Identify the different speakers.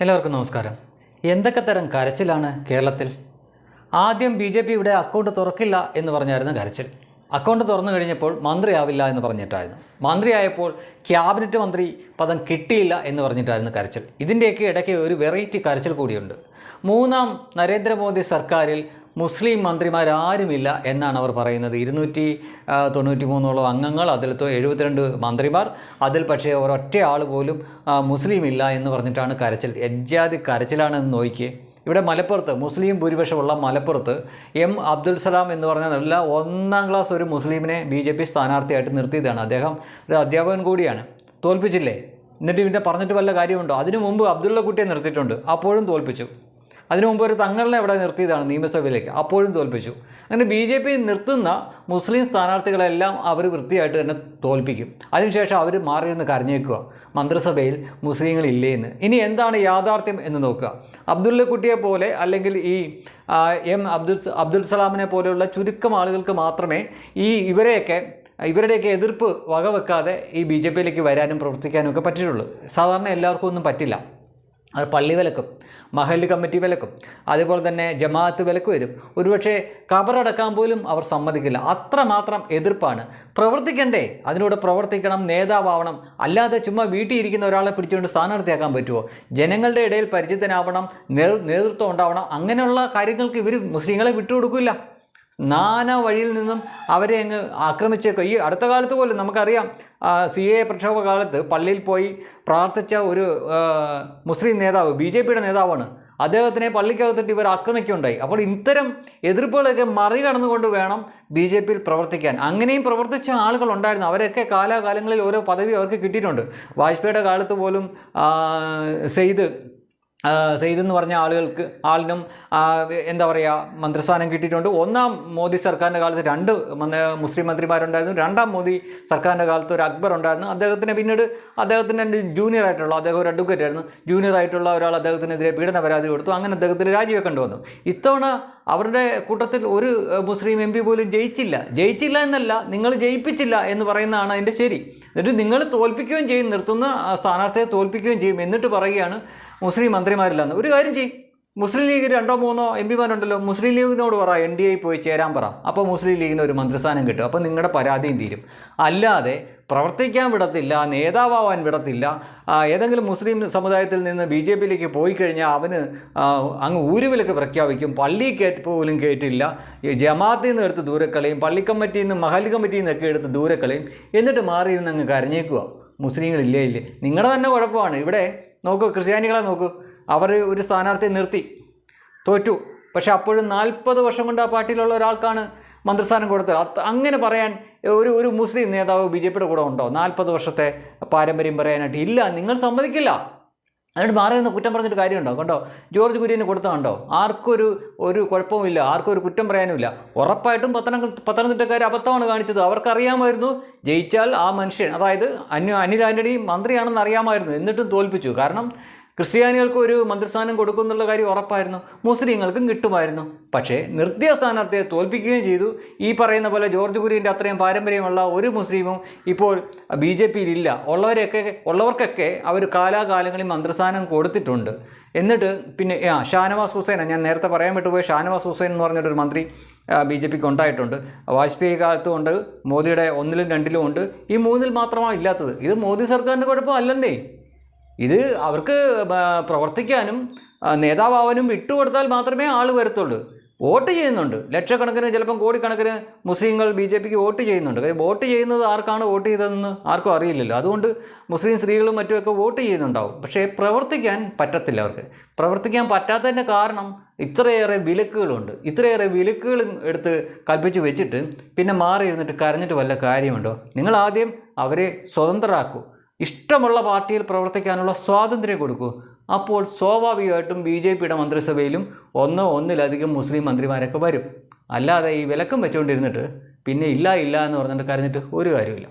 Speaker 1: എല്ലാവർക്കും നമസ്കാരം. എന്തൊക്കെ തരം കരച്ചിലാണ് കേരളത്തിൽ? ആദ്യം ബി ജെ പി ഇവിടെ അക്കൗണ്ട് തുറക്കില്ല എന്ന് പറഞ്ഞായിരുന്നു കരച്ചിൽ. അക്കൗണ്ട് തുറന്നു കഴിഞ്ഞപ്പോൾ മന്ത്രിയാവില്ല എന്ന് പറഞ്ഞിട്ടായിരുന്നു. മന്ത്രിയായപ്പോൾ ക്യാബിനറ്റ് മന്ത്രി പദം കിട്ടിയില്ല എന്ന് പറഞ്ഞിട്ടായിരുന്നു കരച്ചിൽ. ഇതിന്റെയൊക്കെ ഇടയ്ക്ക് ഒരു വെറൈറ്റി കരച്ചിൽ കൂടിയുണ്ട്. മൂന്നാം നരേന്ദ്രമോദി സർക്കാരിൽ മുസ്ലിം മന്ത്രിമാരാരുമില്ല എന്നാണ് അവർ പറയുന്നത്. ഇരുന്നൂറ്റി തൊണ്ണൂറ്റി മൂന്നോളം അംഗങ്ങൾ അതിൽ എഴുപത്തിരണ്ട് മന്ത്രിമാർ അതിൽ പക്ഷേ ഒരൊറ്റ ആൾ പോലും മുസ്ലിം ഇല്ല എന്ന് പറഞ്ഞിട്ടാണ് കരച്ചിൽ. എജ്ജാതി കരച്ചിലാണെന്ന് നോക്കിയേ. ഇവിടെ മലപ്പുറത്ത് മുസ്ലിം ഭൂരിപക്ഷമുള്ള മലപ്പുറത്ത് എം അബ്ദുൽ സലാം എന്ന് പറഞ്ഞ നല്ല ഒന്നാം ക്ലാസ് ഒരു മുസ്ലിമിനെ ബി ജെ പി സ്ഥാനാർത്ഥിയായിട്ട് നിർത്തിയതാണ്. അദ്ദേഹം ഒരു അധ്യാപകൻ കൂടിയാണ്. തോൽപ്പിച്ചില്ലേ? എന്നിട്ട് പിന്നെ പറഞ്ഞിട്ട് വല്ല കാര്യമുണ്ടോ? അതിനു മുമ്പ് അബ്ദുള്ള കുട്ടിയെ നിർത്തിയിട്ടുണ്ട്. അപ്പോഴും തോൽപ്പിച്ചു. അതിനു മുമ്പ് ഒരു തങ്ങളിനെ അവിടെ നിർത്തിയതാണ് നിയമസഭയിലേക്ക്. അപ്പോഴും തോൽപ്പിച്ചു. അങ്ങനെ ബി ജെ പി നിർത്തുന്ന മുസ്ലിം സ്ഥാനാർത്ഥികളെല്ലാം അവർ വൃത്തിയായിട്ട് തന്നെ തോൽപ്പിക്കും. അതിനുശേഷം അവർ മാറിയിരുന്ന് കരഞ്ഞേക്കുക. മന്ത്രിസഭയിൽ മുസ്ലിങ്ങളില്ലേ എന്ന് ഇനി എന്താണ് യാഥാർത്ഥ്യം എന്ന് നോക്കുക. അബ്ദുള്ള കുട്ടിയെ പോലെ അല്ലെങ്കിൽ ഈ എം അബ്ദുൽ അബ്ദുൽ സലാമിനെ പോലെയുള്ള ചുരുക്കം ആളുകൾക്ക് മാത്രമേ ഈ ഇവരെയൊക്കെ ഇവരുടെയൊക്കെ എതിർപ്പ് വകവെക്കാതെ ഈ ബി ജെ പിയിലേക്ക് വരാനും പ്രവർത്തിക്കാനും ഒക്കെ പറ്റിയിട്ടുള്ളൂ. സാധാരണ എല്ലാവർക്കും ഒന്നും പറ്റില്ല. അത് പള്ളി വിലക്കും മഹല്ല് കമ്മിറ്റി വിലക്കും അതുപോലെ തന്നെ ജമാഅത്ത് വിലക്ക് വരും. ഒരുപക്ഷെ കബറടക്കാൻ പോലും അവർ സമ്മതിക്കില്ല. അത്രമാത്രം എതിർപ്പാണ്. പ്രവർത്തിക്കണ്ടേ? അതിനോട് പ്രവർത്തിക്കണം നേതാവാവണം. അല്ലാതെ ചുമ്മാ വീട്ടിൽ ഇരിക്കുന്ന ഒരാളെ പിടിച്ചുകൊണ്ട് സ്ഥാനാർത്ഥിയാക്കാൻ പറ്റുമോ ജനങ്ങളുടെ ഇടയിൽ പരിചിതനാവണം നേതൃത്വം ഉണ്ടാവണം അങ്ങനെയുള്ള കാര്യങ്ങൾക്ക് ഇവർ മുസ്ലിങ്ങളെ വിട്ടുകൊടുക്കില്ല. നാനാ വഴിയിൽ നിന്നും അവരെ അങ്ങ് ആക്രമിച്ചേക്കും. ഈ അടുത്ത കാലത്ത് പോലും നമുക്കറിയാം സി എ പ്രക്ഷോഭ കാലത്ത് പള്ളിയിൽ പോയി പ്രാർത്ഥിച്ച ഒരു മുസ്ലിം നേതാവ് ബി ജെ പിയുടെ നേതാവാണ്. അദ്ദേഹത്തിനെ പള്ളിക്കകത്തിട്ട് ഇവർ ആക്രമിക്കുകയുണ്ടായി. അപ്പോൾ ഇത്തരം എതിർപ്പുകളൊക്കെ മറികടന്നുകൊണ്ട് വേണം ബി ജെ പിയിൽ പ്രവർത്തിക്കാൻ. അങ്ങനെയും പ്രവർത്തിച്ച ആളുകളുണ്ടായിരുന്നു അവരൊക്കെ കാലാകാലങ്ങളിൽ ഓരോ പദവി അവർക്ക് കിട്ടിയിട്ടുണ്ട്. വാജ്പേയിയുടെ കാലത്ത് പോലും സെയ്ദ് സെയ്ദ് എന്ന് പറഞ്ഞ ആളുകൾക്ക് ആളിനും എന്താ പറയുക മന്ത്രിസ്ഥാനം കിട്ടിയിട്ടുണ്ട്. ഒന്നാം മോദി സർക്കാരിന്റെ കാലത്ത് രണ്ട് മുസ്ലിം മന്ത്രിമാരുണ്ടായിരുന്നു. രണ്ടാം മോദി സർക്കാരിന്റെ കാലത്ത് ഒരു അക്ബർ ഉണ്ടായിരുന്നു. അദ്ദേഹത്തിന് പിന്നീട് അദ്ദേഹത്തിന്റെ ജൂനിയർ ആയിട്ടുള്ള അദ്ദേഹം ഒരു അഡ്വക്കേറ്റ് ആയിരുന്നു. ജൂനിയർ ആയിട്ടുള്ള ഒരാൾ അദ്ദേഹത്തിനെതിരെ പീഡന പരാതി കൊടുത്തു. അങ്ങനെ അദ്ദേഹത്തിന് രാജിവെക്കേണ്ടി വന്നു. ഇത്തവണ അവരുടെ കൂട്ടത്തിൽ ഒരു മുസ്ലിം എം പോലും ജയിച്ചില്ല. ജയിച്ചില്ല എന്നല്ല നിങ്ങൾ ജയിപ്പിച്ചില്ല എന്ന് പറയുന്നതാണ് അതിന്റെ ശരി. എന്നിട്ട് നിങ്ങൾ തോൽപ്പിക്കുകയും ചെയ്യും നിർത്തുന്ന സ്ഥാനാർത്ഥിയെ തോൽപ്പിക്കുകയും ചെയ്യും എന്നിട്ട് പറയുകയാണ് മുസ്ലിം മന്ത്രിമാരില്ലെന്ന്. ഒരു കാര്യം ചെയ്യും. മുസ്ലിം ലീഗ് രണ്ടോ മൂന്നോ എം പിമാരുണ്ടല്ലോ. മുസ്ലിം ലീഗിനോട് പറ എൻ ഡി എ പോയി ചേരാൻ പറ. അപ്പോൾ മുസ്ലിം ലീഗിന് ഒരു മന്ത്രിസ്ഥാനം കിട്ടും. അപ്പോൾ നിങ്ങളുടെ പരാതിയും തീരും. അല്ലാതെ പ്രവർത്തിക്കാൻ വിടത്തില്ല നേതാവാൻ വിടത്തില്ല. ഏതെങ്കിലും മുസ്ലിം സമുദായത്തിൽ നിന്ന് ബി ജെ പിയിലേക്ക് പോയി കഴിഞ്ഞാൽ അവന് അങ്ങ് ഊരുവിലൊക്കെ പ്രഖ്യാപിക്കും. പള്ളി കയറ്റി പോലും കയറ്റില്ല ജമാഅത്തിൽ നിന്ന് എടുത്ത് ദൂരക്കളയും പള്ളി നിന്ന് മഹൽ കമ്മിറ്റിയിൽ നിന്നൊക്കെ എടുത്ത് ദൂരക്കളയും എന്നിട്ട് മാറിയിരുന്ന് അങ്ങ് കരഞ്ഞേക്കുക മുസ്ലിങ്ങളില്ലേ ഇല്ലേ. നിങ്ങളുടെ തന്നെ കുഴപ്പമാണ്. ഇവിടെ നോക്കൂ ക്രിസ്ത്യാനികളെ നോക്കൂ. അവർ ഒരു സ്ഥാനാർത്ഥിയെ നിർത്തി. തോറ്റു. പക്ഷേ അപ്പോഴും നാൽപ്പത് വർഷം കൊണ്ട് ആ പാർട്ടിയിലുള്ള ഒരാൾക്കാണ് മന്ത്രിസ്ഥാനം കൊടുത്ത് അങ്ങനെ പറയാൻ ഒരു ഒരു മുസ്ലിം നേതാവ് ബി ജെ പിയുടെ കൂടെ ഉണ്ടോ? നാൽപ്പത് വർഷത്തെ പാരമ്പര്യം പറയാനായിട്ട് ഇല്ല നിങ്ങൾ സമ്മതിക്കില്ല. അതുകൊണ്ട് മാറി നിന്ന് കുറ്റം പറഞ്ഞിട്ട് കാര്യമുണ്ടോ? കണ്ടോ? ജോർജ് കുര്യന് കൊടുത്ത കണ്ടോ? ആർക്കും ഒരു ഒരു കുഴപ്പവുമില്ല ആർക്കും ഒരു കുറ്റം പറയാനുമില്ല. ഉറപ്പായിട്ടും പത്തനം പത്തനംതിട്ടക്കാർ അബദ്ധമാണ് കാണിച്ചത്. അവർക്കറിയാമായിരുന്നു ജയിച്ചാൽ ആ മനുഷ്യൻ അതായത് അന്യ അനിൽ ആന്റണി മന്ത്രിയാണെന്ന് അറിയാമായിരുന്നു. എന്നിട്ടും തോൽപ്പിച്ചു. കാരണം ക്രിസ്ത്യാനികൾക്ക് ഒരു മന്ത്രിസ്ഥാനം കൊടുക്കുന്നുള്ള കാര്യം ഉറപ്പായിരുന്നു. മുസ്ലിങ്ങൾക്കും കിട്ടുമായിരുന്നു. പക്ഷേ നിർത്തിയ സ്ഥാനാർത്ഥിയെ തോൽപ്പിക്കുകയും ചെയ്തു. ഈ പറയുന്ന പോലെ ജോർജ് കുര്യന്റെ അത്രയും പാരമ്പര്യമുള്ള ഒരു മുസ്ലിമും ഇപ്പോൾ ബി ജെ പിയിലില്ല. ഉള്ളവരെയൊക്കെ ഉള്ളവർക്കൊക്കെ അവർ കാലാകാലങ്ങളിൽ മന്ത്രിസ്ഥാനം കൊടുത്തിട്ടുണ്ട്. എന്നിട്ട് പിന്നെ ആ ഷാനവാസ് ഹുസൈൻ ഞാൻ നേരത്തെ പറയാൻ വിട്ടുപോയ ഷാനവാസ് ഹുസൈൻ എന്ന് പറഞ്ഞിട്ടൊരു മന്ത്രി ബി ജെ പിക്ക് ഉണ്ടായിട്ടുണ്ട്. വാജ്പേയി കാലത്തും ഉണ്ട് മോദിയുടെ ഒന്നിലും രണ്ടിലും ഉണ്ട്. ഈ മൂന്നിൽ മാത്രമാണ് ഇല്ലാത്തത്. ഇത് മോദി സർക്കാരിന്റെ കുഴപ്പമല്ലെന്നേ ഇത് അവർക്ക് പ്രവർത്തിക്കാനും നേതാവാവാനും വിട്ടുകൊടുത്താൽ മാത്രമേ ആൾ വരത്തുള്ളൂ. വോട്ട് ചെയ്യുന്നുണ്ട്. ലക്ഷക്കണക്കിന് ചിലപ്പം കോടിക്കണക്കിന് മുസ്ലിങ്ങൾ ബി ജെ പിക്ക് വോട്ട് ചെയ്യുന്നുണ്ട്. കാര്യം വോട്ട് ചെയ്യുന്നത് ആർക്കാണ് വോട്ട് ചെയ്തതെന്ന് ആർക്കും അറിയില്ലല്ലോ. അതുകൊണ്ട് മുസ്ലിം സ്ത്രീകളും മറ്റുമൊക്കെ വോട്ട് ചെയ്യുന്നുണ്ടാവും. പക്ഷേ പ്രവർത്തിക്കാൻ പറ്റത്തില്ല അവർക്ക്. പ്രവർത്തിക്കാൻ പറ്റാത്തതിന്റെ കാരണം ഇത്രയേറെ വിലക്കുകളുണ്ട്. ഇത്രയേറെ വിലക്കുകൾ എടുത്ത് കൽപ്പിച്ച് വെച്ചിട്ട് പിന്നെ മാറി ഇരുന്നിട്ട് കരഞ്ഞിട്ട് വല്ല കാര്യമുണ്ടോ? നിങ്ങൾ ആദ്യം അവരെ സ്വതന്ത്രരാക്കൂ. ഇഷ്ടമുള്ള പാർട്ടിയിൽ പ്രവർത്തിക്കാനുള്ള സ്വാതന്ത്ര്യം കൊടുക്കൂ. അപ്പോൾ സ്വാഭാവികമായിട്ടും ബി ജെ പിയുടെ മന്ത്രിസഭയിലും ഒന്നോ ഒന്നിലധികം മുസ്ലിം മന്ത്രിമാരൊക്കെ വരും. അല്ലാതെ ഈ വിലക്കം വെച്ചുകൊണ്ടിരുന്നിട്ട് പിന്നെ ഇല്ല ഇല്ല എന്ന് പറഞ്ഞിട്ട് കരഞ്ഞിട്ട് ഒരു കാര്യമില്ല